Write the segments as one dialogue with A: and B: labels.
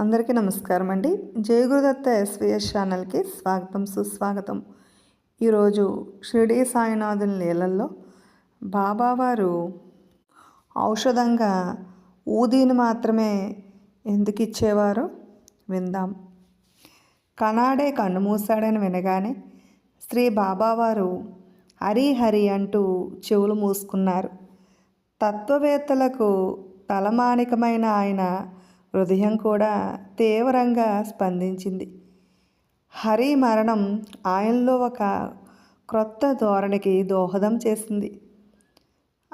A: అందరికీ నమస్కారం అండి. జయగురుదత్త ఎస్విఎస్ ఛానల్కి స్వాగతం సుస్వాగతం. ఈరోజు షిరిడి సాయినాథుని లీలల్లో బాబావారు ఔషధంగా ఊదీని మాత్రమే ఎందుకు ఇచ్చేవారో విందాం. కనాడే కన్ను మూసాడని వినగానే శ్రీ బాబావారు హరి హరి అంటూ చెవులు మూసుకున్నారు. తత్వవేత్తలకు తలమానికమైన ఆయన హృదయం కూడా తీవ్రంగా స్పందించింది. హరి మరణం ఆయనలో ఒక క్రొత్త ధోరణికి దోహదం చేసింది.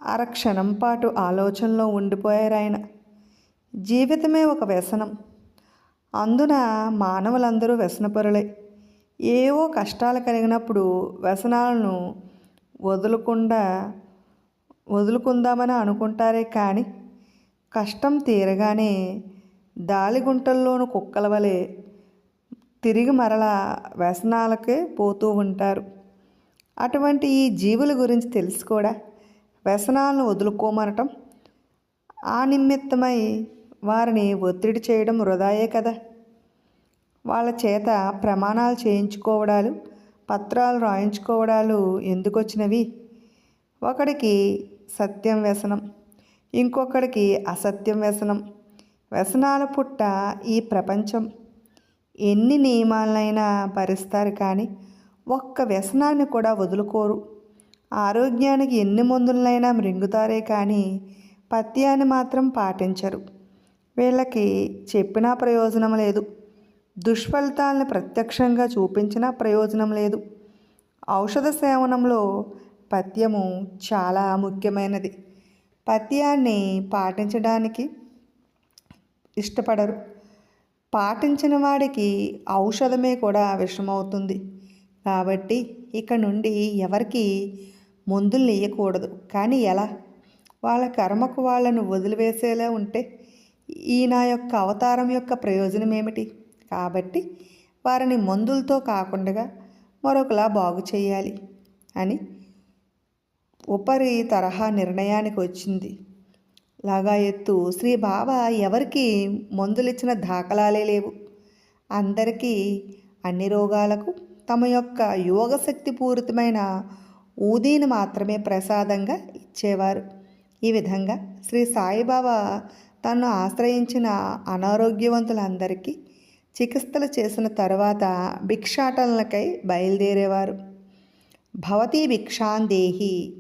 A: అరక్షణం పాటు ఆలోచనలో ఉండిపోయారు ఆయన. జీవితమే ఒక వ్యసనం. అందున మానవులందరూ వ్యసనపరులే. ఏవో కష్టాలు కలిగినప్పుడు వ్యసనాలను వదులకుండా వదులుకుందామని అనుకుంటారే కానీ కష్టం తీరగానే దాలిగుంటల్లోని కుక్కల వలె తిరిగి మరల వ్యసనాలకే పోతూ ఉంటారు. అటువంటి ఈ జీవుల గురించి తెలిసి కూడా. వ్యసనాలను వదులుకోమనటం ఆ నిమిత్తమై వారిని ఒత్తిడి చేయడం వృధాయే కదా. వాళ్ళ చేత ప్రమాణాలు చేయించుకోవడాలు పత్రాలు రాయించుకోవడాలు ఎందుకు వచ్చినవి ఒకడికి సత్యం వ్యసనం ఇంకొకడికి అసత్యం వ్యసనం. వ్యసనాల పుట్ట ఈ ప్రపంచం. ఎన్ని నియమాలనైనా భరిస్తారు కానీ ఒక్క వ్యసనాన్ని కూడా వదులుకోరు. ఆరోగ్యానికి ఎన్ని మందులనైనా మృంగుతారే కానీ పత్యాన్ని మాత్రం పాటించరు. వీళ్ళకి చెప్పినా ప్రయోజనం లేదు. దుష్ఫలితాలను ప్రత్యక్షంగా చూపించినా ప్రయోజనం లేదు. ఔషధ సేవనంలో పథ్యము చాలా ముఖ్యమైనది. పత్యాన్ని పాటించడానికి ఇష్టపడరు. పాటించిన వాడికి ఔషధమే కూడా విషమవుతుంది. కాబట్టి ఇక నుండి ఎవరికి మందులు నెయ్యకూడదు కానీ ఎలా? వాళ్ళ కర్మకు వాళ్ళను వదిలివేసేలా ఉంటే ఈ నా యొక్క అవతారం యొక్క ప్రయోజనం ఏమిటి? కాబట్టి వారిని మందులతో కాకుండా మరొకలా బాగు చేయాలి అని ఉపరి తరహా నిర్ణయానికి వచ్చింది. లాగా ఎత్తు శ్రీ బాబా ఎవరికి మందులిచ్చిన దాఖలాలే లేవు. అందరికీ అన్ని రోగాలకు తమ యొక్క యోగశక్తి పూరితమైన ఊదీని మాత్రమే ప్రసాదంగా ఇచ్చేవారు. ఈ విధంగా శ్రీ సాయిబాబా తను ఆశ్రయించిన అనారోగ్యవంతులందరికీ చికిత్సలు చేసిన తర్వాత భిక్షాటనలకై బయలుదేరేవారు. భవతీ భిక్షాందేహి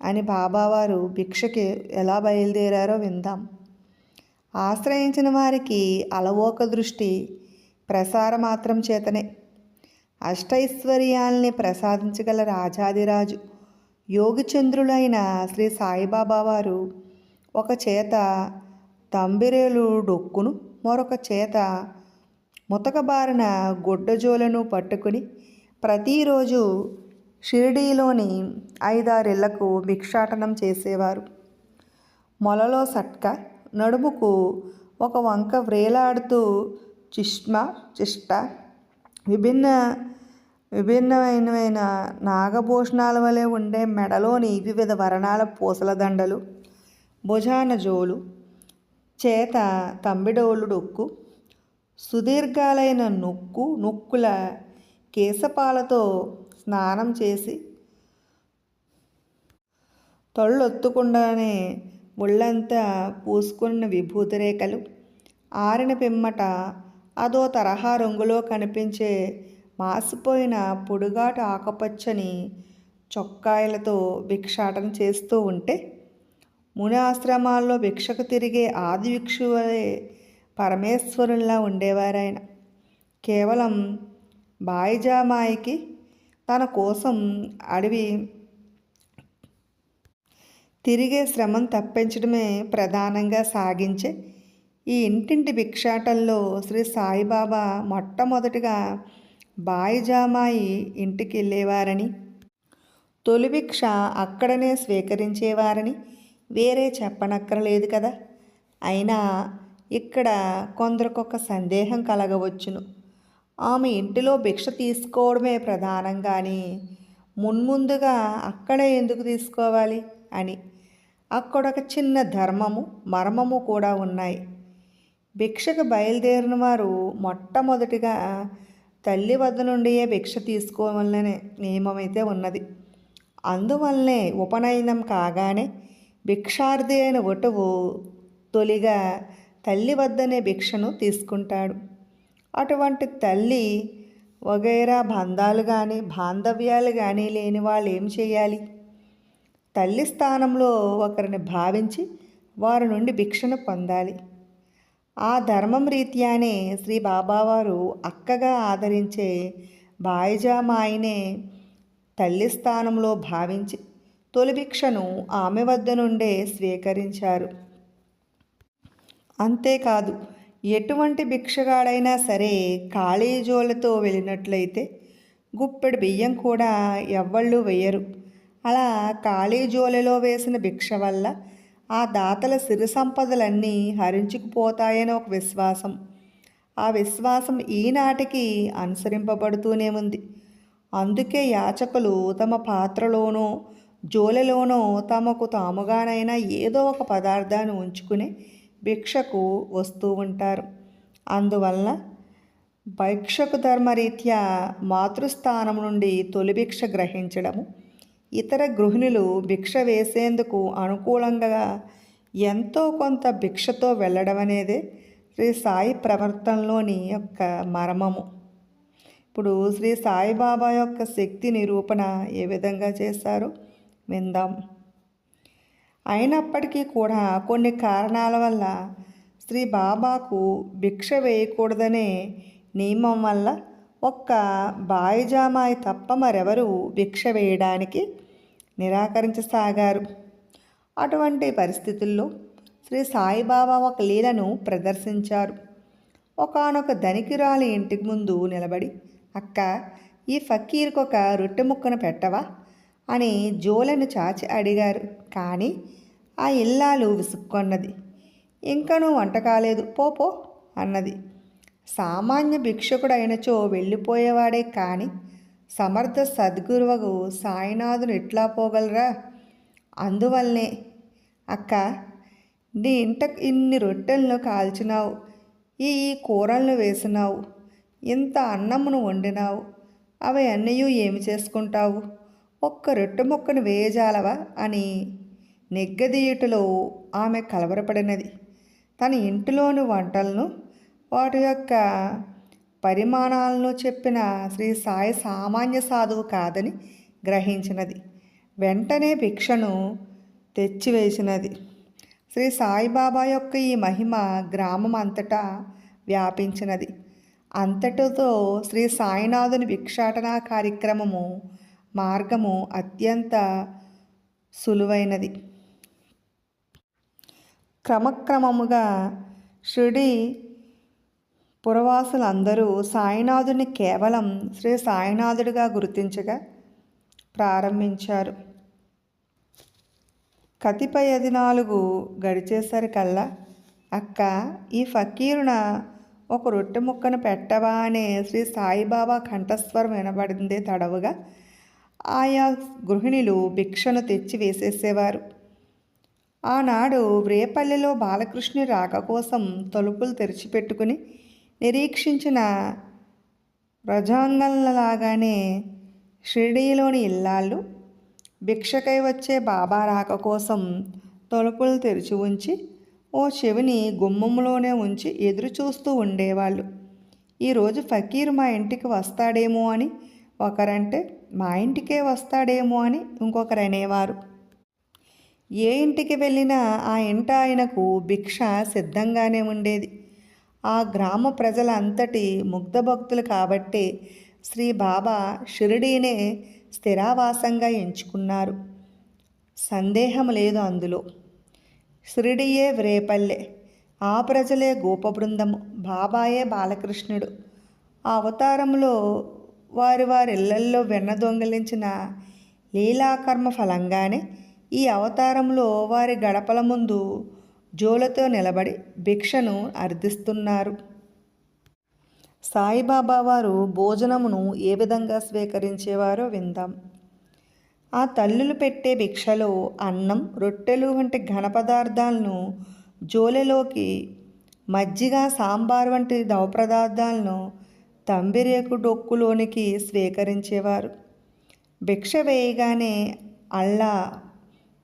A: అని బాబావారు భిక్షకి ఎలా బయలుదేరారో విందాం. ఆశ్రయించిన వారికి అలవోక దృష్టి ప్రసార మాత్రం చేతనే. అష్టైశ్వర్యాల్ని ప్రసాదించగల రాజాదిరాజు యోగిచంద్రులైన శ్రీ సాయిబాబా వారు ఒక చేత తంబిరేలు డొక్కును మరొక చేత ముతకబారిన గుడ్డజోలను పట్టుకుని ప్రతిరోజు షిరిడీలోని ఐదారిళ్ళకు భిక్షాటనం చేసేవారు. మొలలో సట్క నడుముకు ఒక వంక వ్రేలాడుతూ చిష్మ చిష్ట విభిన్న విభిన్నమైన నాగభూషణాల వలె ఉండే మెడలోని వివిధ వర్ణాల పూసల దండలు భుజాన జోలు చేత తంబిడోలు డొక్కు సుదీర్ఘాలైన నొక్కు నొక్కుల కేశపాలతో స్నానం చేసి తొళ్ళొత్తుకుండానే ఒళ్ళంతా పూసుకున్న విభూతి రేఖలు ఆరిన పిమ్మట అదో తరహా రంగులో కనిపించే మాసిపోయిన పొడుగాటు ఆకుపచ్చని చొక్కాయలతో భిక్షాటన చేస్తూ ఉంటే ముని ఆశ్రమాల్లో భిక్షకు తిరిగే ఆది భిక్షువలే పరమేశ్వరుల్లా ఉండేవారాయన. కేవలం బాయిజామాయికి తన కోసం అడవి తిరిగే శ్రమను తప్పించడమే ప్రధానంగా సాగించే ఈ ఇంటింటి భిక్షాటంలో శ్రీ సాయిబాబా మొట్టమొదటిగా బాయిజామాయి ఇంటికి వెళ్ళేవారని తొలి భిక్ష అక్కడనే స్వీకరించేవారని వేరే చెప్పనక్కరలేదు కదా. అయినా ఇక్కడ కొందరికొక సందేహం కలగవచ్చును. ఆమె ఇంటిలో భిక్ష తీసుకోవడమే ప్రధానం కానీ మున్ముందుగా అక్కడే ఎందుకు తీసుకోవాలి అని. అక్కడొక చిన్న ధర్మము మర్మము కూడా ఉన్నాయి. భిక్షకు బయలుదేరిన వారు మొట్టమొదటిగా తల్లి వద్ద నుండియే భిక్ష తీసుకోవాలనే నియమం అయితే ఉన్నది. అందువల్లనే ఉపనయనం కాగానే భిక్షార్థి అయిన వటువు తొలిగా తల్లి వద్దనే భిక్షను తీసుకుంటాడు. అటువంటి తల్లి వగైరా బంధాలు కానీ బాంధవ్యాలు కానీ లేని వాళ్ళు ఏం చేయాలి? తల్లి స్థానంలో ఒకరిని భావించి వారి నుండి భిక్షను పొందాలి. ఆ ధర్మం రీత్యానే శ్రీ బాబావారు అక్కగా ఆదరించే బాయిజామాయినే తల్లి స్థానంలో భావించి తొలి భిక్షను ఆమె వద్ద నుండే స్వీకరించారు. అంతేకాదు ఎటువంటి భిక్షగాడైనా సరే ఖాళీ జోలతో వెళ్ళినట్లయితే గుప్పెడు బియ్యం కూడా ఎవ్వళ్ళు వేయరు అలా ఖాళీ జోలెలో వేసిన భిక్ష వల్ల ఆ దాతల సిరి సంపదలన్నీ హరించుకుపోతాయని ఒక విశ్వాసం. ఆ విశ్వాసం ఈనాటికి అనుసరింపబడుతూనే ఉంది. అందుకే యాచకులు తమ పాత్రలోనో జోలెలోనో తమకు తాముగానైనా ఏదో ఒక పదార్థాన్ని ఉంచుకుని భిక్షకు వస్తూ ఉంటారు. అందువల్ల భైక్షకు ధర్మరీత్యా మాతృస్థానం నుండి తొలి భిక్ష గ్రహించడము. ఇతర గృహిణులు భిక్ష వేసేందుకు అనుకూలంగా ఎంతో కొంత భిక్షతో వెళ్ళడం అనేది శ్రీ సాయి ప్రవర్తనలోని యొక్క మర్మము. ఇప్పుడు శ్రీ సాయిబాబా యొక్క శక్తి నిరూపణ ఏ విధంగా చేశారో? విందాం. అయినప్పటికీ కూడా కొన్ని కారణాల వల్ల శ్రీ బాబాకు భిక్ష వేయకూడదనే నియమం వల్ల ఒక్క బాయిజామాయి తప్ప మరెవరు భిక్ష వేయడానికి నిరాకరించసాగారు. అటువంటి పరిస్థితుల్లో శ్రీ సాయిబాబా ఒక లీలను ప్రదర్శించారు. ఒకనొక ధనికిరాలి ఇంటికి ముందు నిలబడి అక్క ఈ ఫకీర్కి ఒక రొట్టె ముక్కను పెట్టవా? అని జోలను చాచి అడిగారు. కానీ ఆ ఇల్లాలు విసుక్కొన్నది. ఇంకనూ వంట కాలేదు. పోపో అన్నది. సామాన్య భిక్షకుడైనచో వెళ్ళిపోయేవాడే కానీ సమర్థ సద్గురువకు సాయినాథుని ఎట్లా పోగలరా? అందువల్లనే. అక్క నీ ఇంట ఇన్ని రొట్టెలను కాల్చినావు. ఈ ఈ కూరలను వేసినావు. ఇంత అన్నమును వండినావు. అవి అన్నయ్యూ ఏమి చేసుకుంటావు? ఒక్క రొట్టె మొక్కను వేయజాలవా అని నెగ్గదీయుటలో ఆమె కలవరపడినది. తన ఇంటిలోని వంటలను వాటి యొక్క పరిమాణాలను చెప్పిన శ్రీ సాయి సామాన్య సాధువు కాదని గ్రహించినది. వెంటనే భిక్షను తెచ్చివేసినది. శ్రీ సాయిబాబా యొక్క ఈ మహిమ గ్రామం అంతటా వ్యాపించినది. అంతటితో శ్రీ సాయినాథుని భిక్షాటన కార్యక్రమము మార్గము అత్యంత సులువైనది. క్రమక్రమముగా షిరిడి పురవాసులందరూ సాయినాథుని కేవలం శ్రీ సాయినాథుడిగా గుర్తించగా ప్రారంభించారు. కతిపయ దినాలుగు గడిచేసరికల్లా అక్క ఈ ఫకీరున ఒక రొట్టె ముక్కను పెట్టవా? అనే శ్రీ సాయిబాబా కంఠస్వరం వినబడిందే తడవుగా ఆయా గృహిణులు భిక్షను తెచ్చి వేసేసేవారు. ఆనాడు వ్రేపల్లెలో బాలకృష్ణుని రాక కోసం తలుపులు తెరిచిపెట్టుకుని నిరీక్షించిన రజాంగంలాగానే షిరిడీలోని ఇల్లాళ్ళు భిక్షకై వచ్చే బాబా రాక కోసం తలుపులు తెరిచి ఉంచి ఓ చెవిని గుమ్మంలోనే ఉంచి ఎదురు చూస్తూ ఉండేవాళ్ళు. ఈరోజు ఫకీర్ మా ఇంటికి వస్తాడేమో అని ఒకరంటే మా ఇంటికే వస్తాడేమో అని ఇంకొకరు అనేవారు. ఏ ఇంటికి వెళ్ళినా ఆ ఇంట ఆయనకు భిక్ష సిద్ధంగానే ఉండేది. ఆ గ్రామ ప్రజలంతటి ముగ్ధ భక్తులు కాబట్టి శ్రీ బాబా షిరిడీనే స్థిరావాసంగా ఎంచుకున్నారు. సందేహం లేదు అందులో. షిరిడియే వ్రేపల్లె ఆ ప్రజలే గోపబృందము బాబాయే బాలకృష్ణుడు. ఆ అవతారంలో వారి వారి ఇళ్ళల్లో వెన్న దొంగిలించిన లీలాకర్మ ఫలంగానే ఈ అవతారంలో వారి గడపల ముందు జోలతో నిలబడి భిక్షను అర్థిస్తున్నారు సాయిబాబా వారు భోజనమును ఏ విధంగా స్వీకరించేవారో విందాం. ఆ తల్లులు పెట్టే భిక్షలో అన్నం రొట్టెలు వంటి ఘన పదార్థాలను జోలెలోకి మజ్జిగ సాంబార్ వంటి ద్రవ పదార్థాలను తంబిరేకు డొక్కులోనికి స్వీకరించేవారు. భిక్ష వేయగానే అల్లా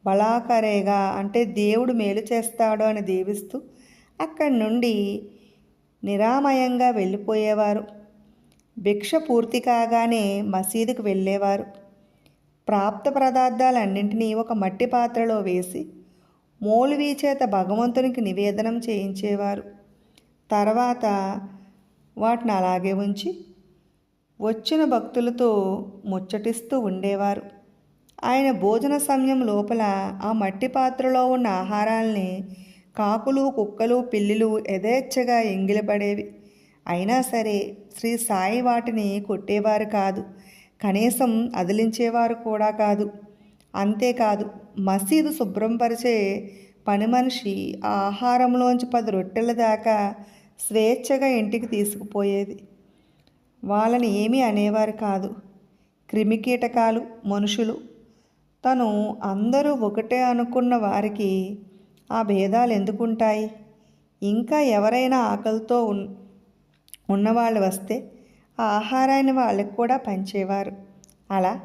A: బలాకరేగా అంటే దేవుడు మేలు చేస్తాడు అని దీవిస్తూ అక్కడి నుండి నిరామయంగా వెళ్ళిపోయేవారు. భిక్ష పూర్తి కాగానే మసీదుకు వెళ్ళేవారు. ప్రాప్త పదార్థాలన్నింటినీ ఒక మట్టి పాత్రలో వేసి మోలువీ చేత భగవంతునికి నివేదనం చేయించేవారు. తర్వాత వాటిని అలాగే ఉంచి వచ్చిన భక్తులతో ముచ్చటిస్తూ ఉండేవారు. ఆయన భోజన సమయం లోపల ఆ మట్టి పాత్రలో ఉన్న ఆహారాల్ని కాకులు కుక్కలు పిల్లులు యథేచ్ఛగా ఎంగిలిపడేవి. అయినా సరే శ్రీ సాయి వాటిని కొట్టేవారు కాదు. కనీసం అదిలించేవారు కూడా కాదు. అంతేకాదు మసీదు శుభ్రంపరిచే పని మనిషి ఆ ఆహారంలోంచి పది రొట్టెల దాకా స్వేచ్ఛగా ఇంటికి తీసుకుపోయేది. వాళ్ళని ఏమీ అనేవారు కాదు. క్రిమికీటకాలు మనుషులు. తను అందరూ ఒకటే అనుకున్న వారికి ఆ భేదాలు ఎందుకుంటాయి? ఇంకా ఎవరైనా ఆకలితో ఉన్ ఉన్నవాళ్ళు వస్తే ఆ ఆహారాన్ని వాళ్ళకి కూడా పంచేవారు. అలా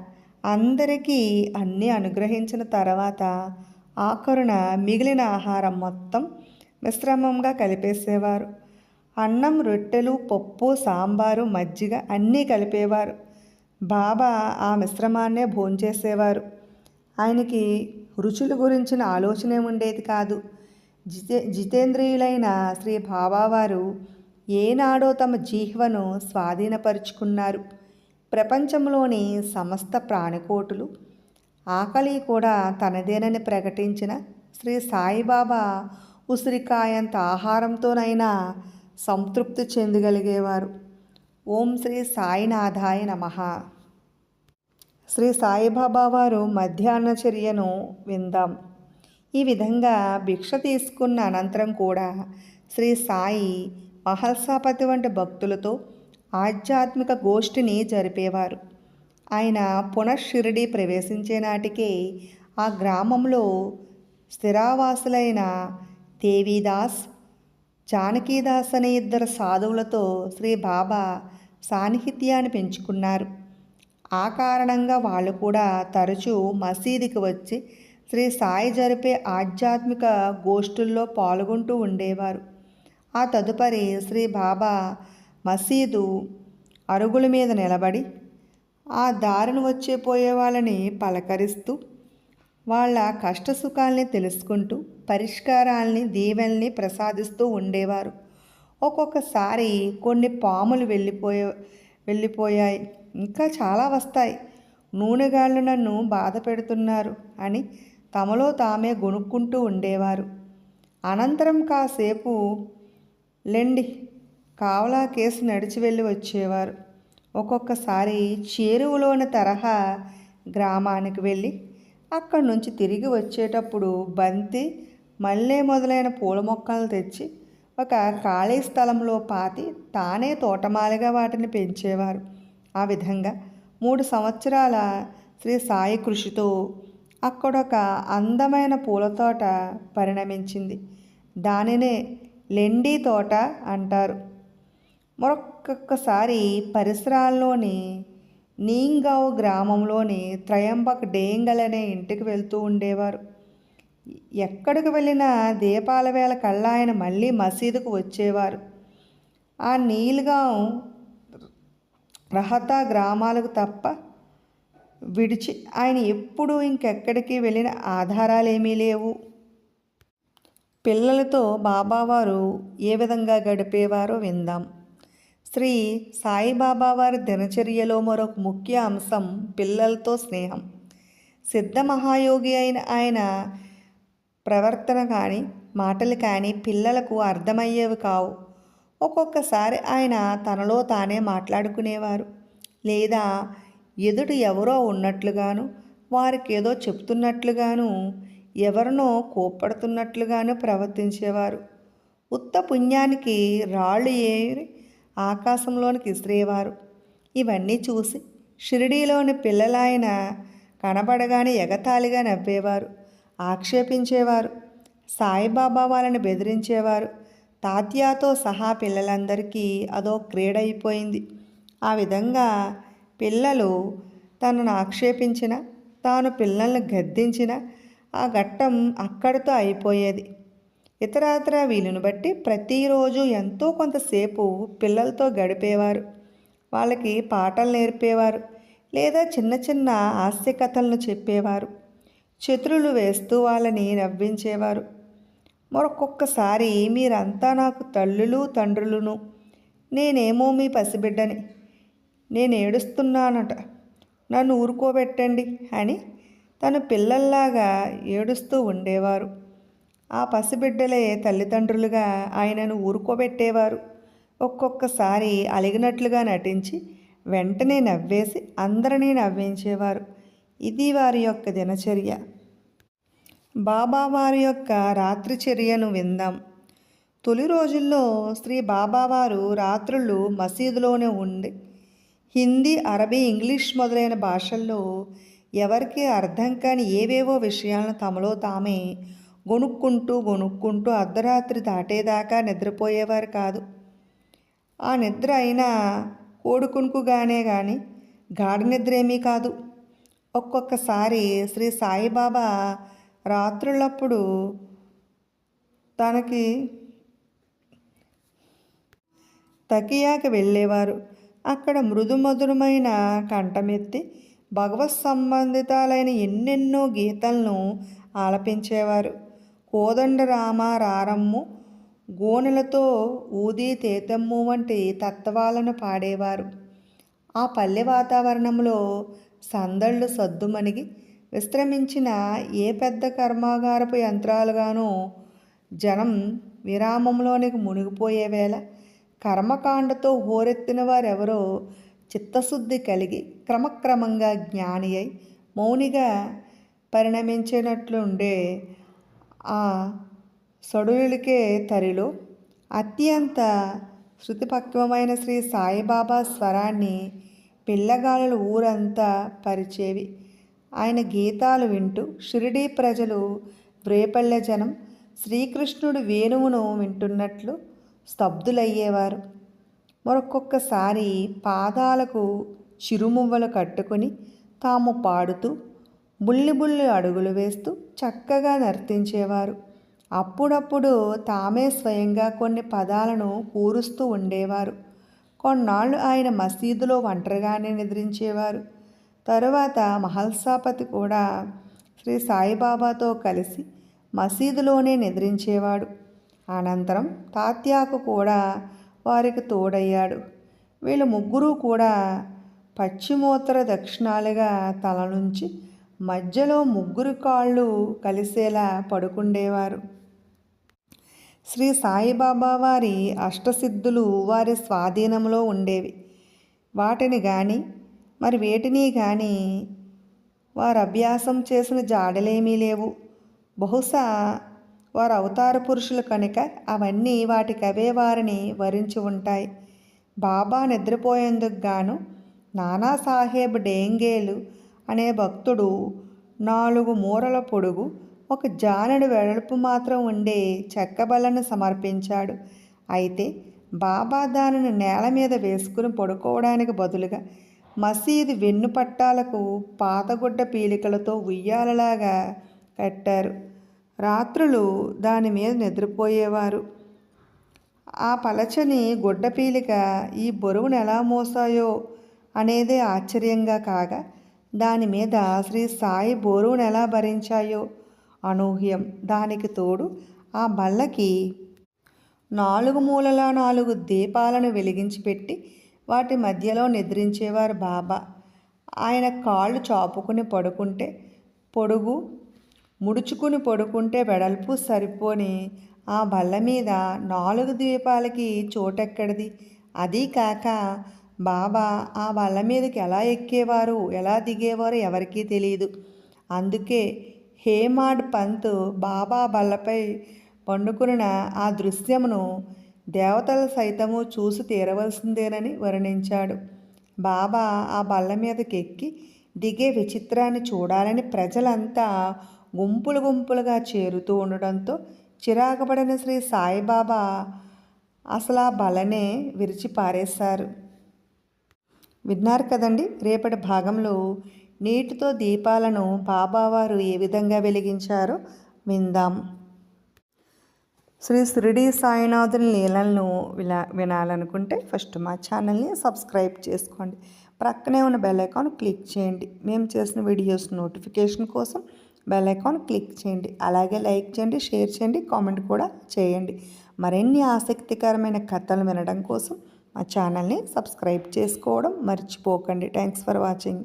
A: అందరికీ అన్నీ అనుగ్రహించిన తర్వాత ఆఖరున మిగిలిన ఆహారం మొత్తం మిశ్రమంగా కలిపేసేవారు. అన్నం రొట్టెలు పప్పు సాంబారు మజ్జిగ అన్నీ కలిపేవారు. బాబా ఆ మిశ్రమాన్నే భోంచేసేవారు. ఆయనకి రుచుల గురించిన ఆలోచనే ఉండేది కాదు. జితే జితేంద్రియులైన శ్రీ బాబావారు ఏనాడో తమ జీహ్వను స్వాధీనపరుచుకున్నారు. ప్రపంచంలోని సమస్త ప్రాణికోటులు ఆకలి కూడా తనదేనని ప్రకటించిన శ్రీ సాయిబాబా ఉసిరికాయంత ఆహారంతోనైనా సంతృప్తి చెందగలిగేవారు. ఓం శ్రీ సాయినాథాయ నమః. శ్రీ సాయిబాబా వారు మధ్యాహ్న చర్యను విందాం. ఈ విధంగా భిక్ష తీసుకున్న అనంతరం కూడా శ్రీ సాయి మహల్సాపతి వంటి భక్తులతో ఆధ్యాత్మిక గోష్ఠిని జరిపేవారు. ఆయన పునఃషిరిడి ప్రవేశించే నాటికే ఆ గ్రామంలో స్థిరావాసులైన దేవీదాస్ జానకీదాస్ అనే ఇద్దరు సాధువులతో శ్రీ బాబా సాన్నిహిత్యాన్ని పెంచుకున్నారు. ఆ కారణంగా వాళ్ళు కూడా తరచూ మసీదుకి వచ్చి శ్రీ సాయి జరిపే ఆధ్యాత్మిక గోష్ఠుల్లో పాల్గొంటూ ఉండేవారు. ఆ తదుపరి శ్రీ బాబా మసీదు అరుగుల మీద నిలబడి ఆ దారిని వచ్చే పోయే వాళ్ళని పలకరిస్తూ వాళ్ళ కష్టసుఖాల్ని తెలుసుకుంటూ పరిష్కారాల్ని దీవెల్ని ప్రసాదిస్తూ ఉండేవారు. ఒక్కొక్కసారి కొన్ని పాములు వెళ్ళిపోయే వెళ్ళిపోయాయి. ఇంకా చాలా వస్తాయి. నూనెగాళ్ళు నన్ను బాధ పెడుతున్నారు అని తమలో తామే గొనుక్కుంటూ ఉండేవారు. అనంతరం కాసేపు లెండి కావలా కేసు నడిచి వెళ్ళి వచ్చేవారు. ఒక్కొక్కసారి చేరువలోని తరహా గ్రామానికి వెళ్ళి అక్కడి నుంచి తిరిగి వచ్చేటప్పుడు బంతి మల్లె మొదలైన పూల మొక్కలను తెచ్చి ఒక ఖాళీ స్థలంలో పాతి తానే తోటమాలిగా వాటిని పెంచేవారు. ఆ విధంగా మూడు సంవత్సరాల శ్రీ సాయి కృషితో అక్కడొక అందమైన పూల తోట పరిణమించింది. దానినే లెండి తోట అంటారు. మరొక్కసారి పరిసరాల్లోని నీంగావ్ గ్రామంలోని త్రయంబక్ డేంగల్ అనే ఇంటికి వెళ్తూ ఉండేవారు. ఎక్కడికి వెళ్ళినా దీపాల వేళ కల్లా ఆయన మళ్ళీ మసీదుకు వచ్చేవారు. ఆ నీల్గావ్ రహతా గ్రామాలకు తప్ప విడిచి ఆయన ఎప్పుడూ ఇంకెక్కడికి వెళ్ళిన ఆధారాలేమీ లేవు. పిల్లలతో బాబావారు ఏ విధంగా గడిపేవారో విందాం. శ్రీ సాయిబాబా వారి దినచర్యలో మరొక ముఖ్య అంశం పిల్లలతో స్నేహం. సిద్ధ మహాయోగి అయిన ఆయన ప్రవర్తన కానీ మాటలు కానీ పిల్లలకు అర్థమయ్యేవి కావు. ఒక్కొక్కసారి ఆయన తనలో తానే మాట్లాడుకునేవారు. లేదా ఎదుటి ఎవరో ఉన్నట్లుగాను వారికి ఏదో చెప్తున్నట్లుగాను ఎవరినో కోప్పడుతున్నట్లుగాను ప్రవర్తించేవారు. ఉత్త పుణ్యానికి రాళ్ళు ఏరి ఆకాశంలోనికి ఇసిరేవారు ఇవన్నీ చూసి షిరిడీలోని పిల్లలాయన కనబడగానే ఎగతాళిగా నవ్వేవారు. ఆక్షేపించేవారు. సాయిబాబా వాళ్ళని బెదిరించేవారు. తాత్యాతో సహా పిల్లలందరికీ అదో క్రీడ అయిపోయింది. ఆ విధంగా పిల్లలు తనను ఆక్షేపించిన తాను పిల్లల్ని గద్దించిన ఆ ఘట్టం అక్కడితో అయిపోయేది. ఇతరాతర వీలును బట్టి ప్రతిరోజు ఎంతో కొంతసేపు పిల్లలతో గడిపేవారు. వాళ్ళకి పాటలు నేర్పేవారు లేదా చిన్న చిన్న హాస్య కథలను చెప్పేవారు. చతురులు వేస్తూ వాళ్ళని నవ్వించేవారు. మరొక్కొక్కసారి మీరంతా నాకు తల్లులు తండ్రులును. నేనేమో మీ పసిబిడ్డని. నేను ఏడుస్తున్నానట. నన్ను ఊరుకోబెట్టండి అని తన పిల్లల్లాగా ఏడుస్తూ ఉండేవారు. ఆ పసిబిడ్డలే తల్లిదండ్రులుగా ఆయనను ఊరుకోబెట్టేవారు. ఒక్కొక్కసారి అలిగినట్లుగా నటించి వెంటనే నవ్వేసి అందరినీ నవ్వించేవారు. ఇది వారి యొక్క దినచర్య. బాబా వారి యొక్క రాత్రి చర్యను విందాం. తొలి రోజుల్లో శ్రీ బాబావారు రాత్రులు మసీదులోనే ఉండి హిందీ అరబీ ఇంగ్లీష్ మొదలైన భాషల్లో ఎవరికి అర్థం కాని ఏవేవో విషయాలను తమలో తామే గొనుక్కుంటూ గొనుక్కుంటూ అర్ధరాత్రి దాటేదాకా నిద్రపోయేవారు కాదు. ఆ నిద్ర అయినా కోడుకునుకుగానే కానీ గాఢ నిద్ర ఏమీ కాదు. ఒక్కొక్కసారి శ్రీ సాయిబాబా రాత్రులప్పుడు తనకి తకియాకి వెళ్ళేవారు. అక్కడ మృదుమధురమైన కంఠమెత్తి భగవత్ సంబంధితాలైన ఎన్నెన్నో గీతలను ఆలపించేవారు. కోదండ రారమ్ము గోనెలతో ఊది తేతమ్ము వంటి తత్వాలను పాడేవారు. ఆ పల్లె వాతావరణంలో సందళ్ళు సద్దుమణిగి విశ్రమించిన ఏ పెద్ద కర్మాగారపు యంత్రాలుగానో జనం విరామంలోనికి మునిగిపోయే వేళ కర్మకాండతో హోరెత్తిన వారెవరో చిత్తశుద్ధి కలిగి క్రమక్రమంగా జ్ఞాని అయి మౌనిగా పరిణమించినట్లుండే ఆ సడులికే తరిలో అత్యంత శృతిపక్వమైన శ్రీ సాయిబాబా స్వరాన్ని పిల్లగాళ్ళు ఊరంతా పరిచేవి. ఆయన గీతాలు వింటూ షిరిడీ ప్రజలు వ్రేపల్లె జనం శ్రీకృష్ణుడు వేణువును వింటున్నట్లు స్తబ్దులయ్యేవారు. మరొక్కొక్కసారి పాదాలకు చిరుమువ్వలు కట్టుకుని తాము పాడుతూ బుల్లి బుల్లి అడుగులు వేస్తూ చక్కగా నర్తించేవారు. అప్పుడప్పుడు తామే స్వయంగా కొన్ని పదాలను కూరుస్తూ ఉండేవారు. కొన్నాళ్ళు ఆయన మసీదులో ఒంటరిగానే నిద్రించేవారు. తరువాత మహల్సాపతి కూడా శ్రీ సాయిబాబాతో కలిసి మసీదులోనే నిద్రించేవాడు. అనంతరం తాత్యాకు కూడా వారికి తోడయ్యాడు. వీళ్ళు ముగ్గురు కూడా పశ్చిమోత్తర దక్షిణాలుగా తల నుంచి మధ్యలో ముగ్గురు కాళ్ళు కలిసేలా పడుకుండేవారు. శ్రీ సాయిబాబా వారి అష్టసిద్ధులు వారి స్వాధీనంలో ఉండేవి. వాటిని కానీ మరి వేటిని కానీ వారు అభ్యాసం చేసిన జాడలేమీ లేవు. బహుశా వారు అవతార పురుషులు కనుక అవన్నీ వాటికవే వారిని వరించి ఉంటాయి. బాబా నిద్రపోయేందుకు గాను నానాసాహెబ్ డేంగేలు అనే భక్తుడు నాలుగు మూరల పొడుగు ఒక జానడు వెడల్పు మాత్రం ఉండే చెక్కబల్లను సమర్పించాడు. అయితే బాబా దానిని నేల మీద వేసుకుని పడుకోవడానికి బదులుగా మసీదు వెన్ను పట్టాలకు పాతగుడ్డ పీలికలతో ఉయ్యాలలాగా కట్టారు. రాత్రులు దాని మీద నిద్రపోయేవారు. ఆ పలచని గుడ్డ పీలిక ఈ బరువును ఎలా మోసాయో అనేదే ఆశ్చర్యంగా కాగా దాని మీద శ్రీ సాయి బోరువును ఎలా భరించాయో? అనూహ్యం. దానికి తోడు ఆ బల్లకి నాలుగు మూలల నాలుగు దీపాలను వెలిగించి పెట్టి వాటి మధ్యలో నిద్రించేవారు బాబా. ఆయన కాళ్ళు చాపుకుని పడుకుంటే పొడుగు ముడుచుకుని పడుకుంటే వెడల్పు సరిపోని ఆ బల్ల మీద నాలుగు ద్వీపాలకి చోటెక్కడిది? అదీ కాక బాబా ఆ బల్ల మీదకి ఎలా ఎక్కేవారు? ఎలా దిగేవారు ఎవరికీ తెలియదు అందుకే హేమాడ్ పంత్ బాబా బల్లపై పండుకున్న ఆ దృశ్యమును దేవతలు సైతము చూసి తీరవలసిందేనని వర్ణించాడు. బాబా ఆ బల్ల మీదకి ఎక్కి దిగే విచిత్రాన్ని చూడాలని ప్రజలంతా గుంపులు గుంపులుగా చేరుతూ ఉండడంతో చిరాకుపడిన శ్రీ సాయిబాబా అసలు ఆ బలనే విరిచి పారేశారు విన్నారు కదండి రేపటి భాగంలో నీటితో దీపాలను బాబావారు ఏ విధంగా వెలిగించారో విందాం. శ్రీ షిరిడి సాయినాథుని లీలలను విలా వినాలనుకుంటే ఫస్ట్ మా ఛానల్ని సబ్స్క్రైబ్ చేసుకోండి. ప్రక్కనే ఉన్న బెల్ ఐకాన్ క్లిక్ చేయండి. మేము చేసిన వీడియోస్ నోటిఫికేషన్ కోసం బెల్ ఐకాన్ క్లిక్ చేయండి. అలాగే లైక్ చేయండి షేర్ చేయండి కామెంట్ కూడా చేయండి. మరిన్ని ఆసక్తికరమైన కథలు వినడం కోసం మా ఛానల్ని సబ్స్క్రైబ్ చేసుకోవడం మర్చిపోకండి. Thanks for watching